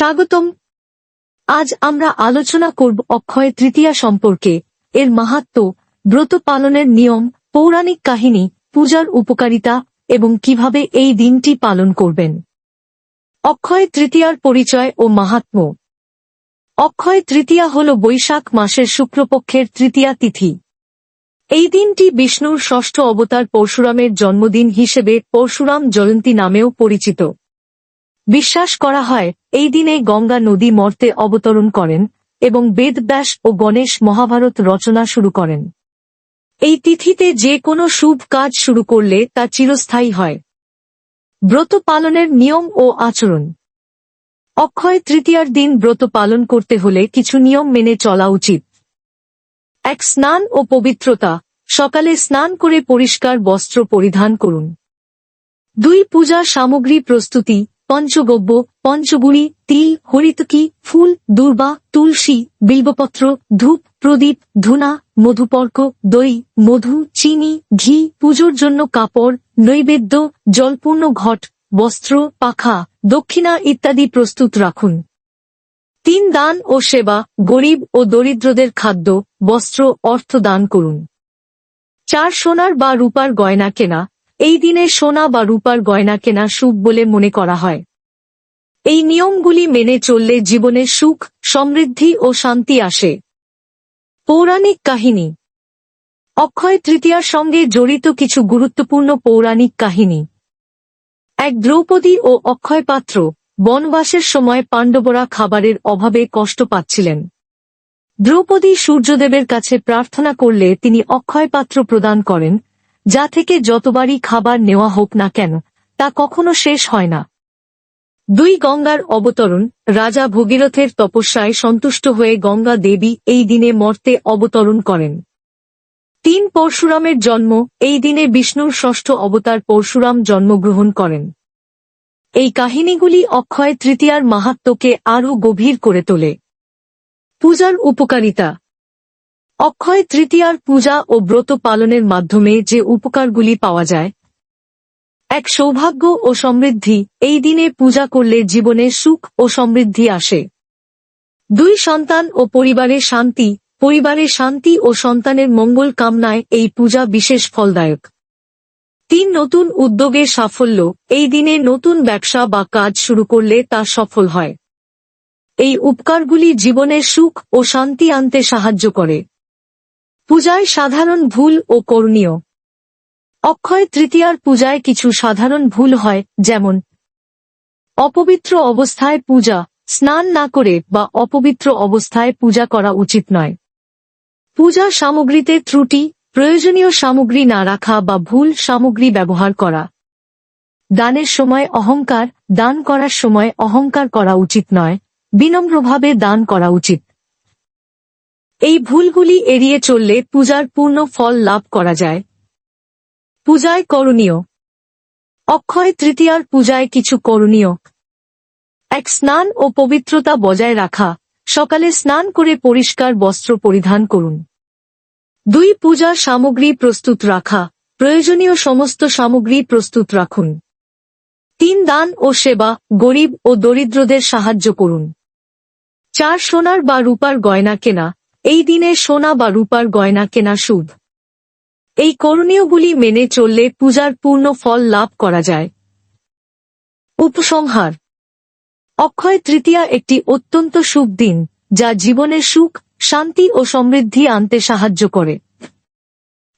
স্বাগতম। আজ আমরা আলোচনা করব অক্ষয় তৃতীয়া সম্পর্কে। এর মাহাত্ম, ব্রত পালনের নিয়ম, পৌরাণিক কাহিনী, পূজার উপকারিতা এবং কীভাবে এই দিনটি পালন করবেন। অক্ষয় তৃতীয়ার পরিচয় ও মাহাত্ম। অক্ষয় তৃতীয়া হল বৈশাখ মাসের শুক্লপক্ষের তৃতীয়া তিথি। এই দিনটি বিষ্ণুর ষষ্ঠ অবতার পরশুরামের জন্মদিন হিসেবে পরশুরাম জয়ন্তী নামেও পরিচিত। বিশ্বাস করা হয়, এই দিনে গঙ্গা নদী মর্তে অবতরণ করেন এবং বেদব্যাস ও গণেশ মহাভারত রচনা শুরু করেন। এই তিথিতে যে কোনো শুভ কাজ শুরু করলে তা চিরস্থায়ী হয়। ব্রত পালনের নিয়ম ও আচরণ। অক্ষয় তৃতীয়ার দিন ব্রত পালন করতে হলে কিছু নিয়ম মেনে চলা উচিত। এক স্নান ও পবিত্রতা, সকালে স্নান করে পরিষ্কার বস্ত্র পরিধান করুন। দুই পূজা সামগ্রী প্রস্তুতি পঞ্চগব্য পঞ্চগুড়ি তিল, হরিতকি, ফুল, দুর্বা, তুলসী, বিল্বপত্র, ধূপ, প্রদীপ, ধুনা, মধুপর্ক, দই, মধু, চিনি, ঘি, পুজোর জন্য কাপড়, নৈবেদ্য, জলপূর্ণ ঘট, বস্ত্র, পাখা, দক্ষিণা ইত্যাদি প্রস্তুত রাখুন। তিন দান ও সেবা, গরিব ও দরিদ্রদের খাদ্য, বস্ত্র, অর্থ দান করুন। চার সোনার বা রূপার গয়না কেনা এই দিনে সোনা বা রূপার গয়না কেনা শুভ বলে মনে করা হয়। এই নিয়মগুলি মেনে চললে জীবনে সুখ, সমৃদ্ধি ও শান্তি আসে। পৌরাণিক কাহিনী। অক্ষয় তৃতীয়ার সঙ্গে জড়িত কিছু গুরুত্বপূর্ণ পৌরাণিক কাহিনী। এক দ্রৌপদী ও অক্ষয় পাত্র বনবাসের সময় পাণ্ডবরা খাবারের অভাবে কষ্ট পাচ্ছিলেন। দ্রৌপদী সূর্যদেবের কাছে প্রার্থনা করলে তিনি অক্ষয় পাত্র প্রদান করেন যা থেকে যতবারই খাবার নেওয়া হোক না কেন, তা কখনো শেষ হয় না। দুই গঙ্গার অবতরণ, রাজা ভগীরথের তপস্যায় সন্তুষ্ট হয়ে গঙ্গা দেবী এই দিনে মর্তে অবতরণ করেন। তিন পরশুরামের জন্ম, এই দিনে বিষ্ণুর ষষ্ঠ অবতার পরশুরাম জন্মগ্রহণ করেন। এই কাহিনীগুলি অক্ষয় তৃতীয়ার মাহাত্ম্যকে আরও গভীর করে তোলে। পূজার উপকারিতা অক্ষয় তৃতীয়ার পূজা ও ব্রত পালনের মাধ্যমে যে উপকারগুলি পাওয়া যায়। এক সৌভাগ্য ও সমৃদ্ধি, এই দিনে পূজা করলে জীবনে সুখ ও সমৃদ্ধি আসে। দুই সন্তান ও পরিবারের শান্তি পরিবারের শান্তি ও সন্তানের মঙ্গল কামনায় এই পূজা বিশেষ ফলদায়ক। তিন নতুন উদ্যোগের সাফল্য, এই দিনে নতুন ব্যবসা বা কাজ শুরু করলে তা সফল হয়। এই উপকারগুলি জীবনের সুখ ও শান্তি আনতে সাহায্য করে। পূজায় সাধারণ ভুল ও করণীয়। অক্ষয় তৃতীয়ার পূজায় কিছু সাধারণ ভুল হয়, যেমন, অপবিত্র অবস্থায় পূজা, স্নান না করে বা অপবিত্র অবস্থায় পূজা করা উচিত নয়। পূজা সামগ্রীতে ত্রুটি, প্রয়োজনীয় সামগ্রী না রাখা বা ভুল সামগ্রী ব্যবহার করা। দানের সময় অহংকার, দান করার সময় অহংকার করা উচিত নয়, বিনম্রভাবে দান করা উচিত। এই ভুলগুলি এড়িয়ে চললে পূজার পূর্ণ ফল লাভ করা যায়। পূজায় করণীয়। অক্ষয় তৃতীয়ার পূজায় কিছু করণীয়। এক স্নান ও পবিত্রতা বজায় রাখা। সকালে স্নান করে পরিষ্কার বস্ত্র পরিধান করুন। দুই পূজার সামগ্রী প্রস্তুত রাখা। প্রয়োজনীয় সমস্ত সামগ্রী প্রস্তুত রাখুন। তিন, দান ও সেবা গরিব ও দরিদ্রদের সাহায্য করুন। চার, সোনার বা রূপার গয়না কেনা। এই দিনে সোনা বা রূপার গয়না কেনা শুভ এই করণীয়গুলি মেনে চললে পূজার পূর্ণ ফল লাভ করা যায়। উপসংহার। অক্ষয় তৃতীয়া একটি অত্যন্ত শুভ দিন, যা জীবনের সুখ, শান্তি ও সমৃদ্ধি আনতে সাহায্য করে।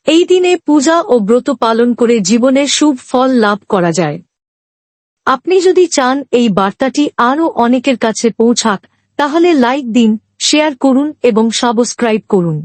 এই দিনে পূজা ও ব্রত পালন করে জীবনের শুভ ফল লাভ করা যায়। আপনি যদি চান এই বার্তাটি আরও অনেকের কাছে পৌঁছাক, তাহলে লাইক দিন শেয়ার করুন এবং সাবস্ক্রাইব করুন।